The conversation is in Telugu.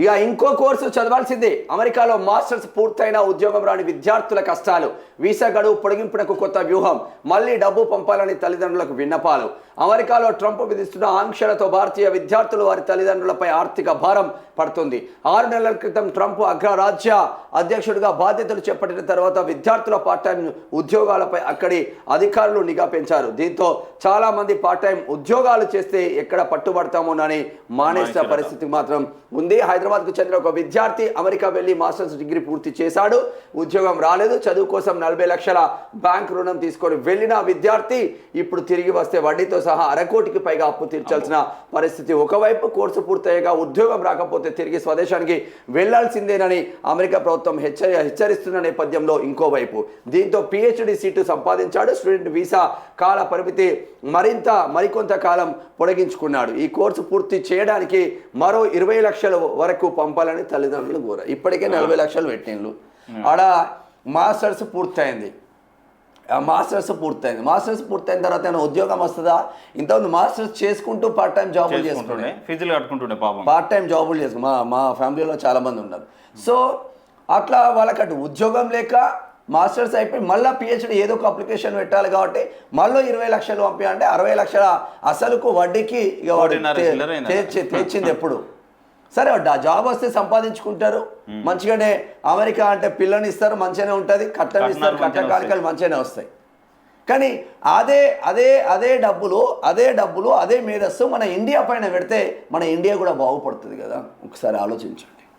ఇక ఇంకో కోర్సు చదవాల్సిందే. అమెరికాలో మాస్టర్స్ పూర్తయిన ఉద్యోగం రాని విద్యార్థుల కష్టాలు. వీసా గడువు పొడిగింపునకు కొత్త వ్యూహం. మళ్ళీ డబ్బు పంపాలని తల్లిదండ్రులకు విన్నపాలు. అమెరికాలో ట్రంప్ విధిస్తున్న ఆంక్షలతో భారతీయ విద్యార్థులు వారి తల్లిదండ్రులపై ఆర్థిక భారం పడుతుంది. ఆరు నెలల క్రితం ట్రంప్ అగ్రరాజ్య అధ్యక్షుడిగా బాధ్యతలు చేపట్టిన తర్వాత విద్యార్థుల పార్ట్ టైం ఉద్యోగాలపై అక్కడి అధికారులు నిఘా పెంచారు. దీంతో చాలా మంది పార్ట్ టైం ఉద్యోగాలు చేస్తే ఎక్కడ పట్టుబడతామోనని మానేసిన పరిస్థితి మాత్రం ఉంది హైదరాబాద్కు చెందిన ఒక విద్యార్థి అమెరికా వెళ్ళి మాస్టర్స్ డిగ్రీ పూర్తి చేశాడు. ఉద్యోగం రాలేదు. చదువు కోసం నలభై లక్షల బ్యాంక్ రుణం తీసుకొని వెళ్ళిన విద్యార్థి ఇప్పుడు తిరిగి వస్తే వడ్డీతో సహా అరకోటికి పైగా అప్పు తీర్చాల్సిన పరిస్థితి ఒకవైపు కోర్సు పూర్తయ్యగా ఉద్యోగం రాకపోతే తిరిగి స్వదేశానికి వెళ్ళాల్సిందేనని అమెరికా ప్రభుత్వం హెచ్చరి హెచ్చరిస్తున్న నేపథ్యంలో ఇంకోవైపు. దీంతో పిహెచ్డి సీటు సంపాదించాడు. స్టూడెంట్ వీసా కాల పరిమితి మరింత మరికొంత కాలం పొడిగించుకున్నాడు. ఈ కోర్సు పూర్తి చేయడానికి మరో ఇరవై లక్షల వరకు పంపాలని తల్లిదండ్రులు కోరారు ఇప్పటికే నలభై లక్షలు పెట్టిండ్రు ఆడ మాస్టర్స్ పూర్తయింది. ఆ మాస్టర్స్ పూర్తయింది. మాస్టర్స్ పూర్తయిన తర్వాత ఏమైనా ఉద్యోగం వస్తుందా? ఇంతకుముందు మాస్టర్స్ చేసుకుంటూ పార్ట్ టైం జాబులు చేసుకుంటుండే చేసుకుంటుండే ఫీజులు కట్టుకుంటుండే పాపం. పార్ట్ టైం జాబులు చేసుకు మా మా ఫ్యామిలీలో చాలా మంది ఉన్నారు. సో అట్లా వాళ్ళకి అటు ఉద్యోగం లేక మాస్టర్స్ అయిపోయి మళ్ళీ పిహెచ్డి ఏదో ఒక అప్లికేషన్ పెట్టాలి కాబట్టి మళ్ళీ ఇరవై లక్షలు పంపించాలంటే అరవై లక్షల అసలుకు వడ్డీకి ఇక వాడు తెచ్చింది ఎప్పుడు? సరే ఆ జాబ్ వస్తే సంపాదించుకుంటారు. మంచిగానే అమెరికా అంటే పిల్లని ఇస్తారు మంచిగానే ఉంటుంది. కట్టం ఇస్తారు కట్ట కారకాలు మంచిగానే వస్తాయి. కానీ అదే అదే అదే డబ్బులు అదే డబ్బులు అదే మేధస్సు మన ఇండియా పైన పెడితే మన ఇండియా కూడా బాగుపడుతుంది కదా. ఒకసారి ఆలోచించండి.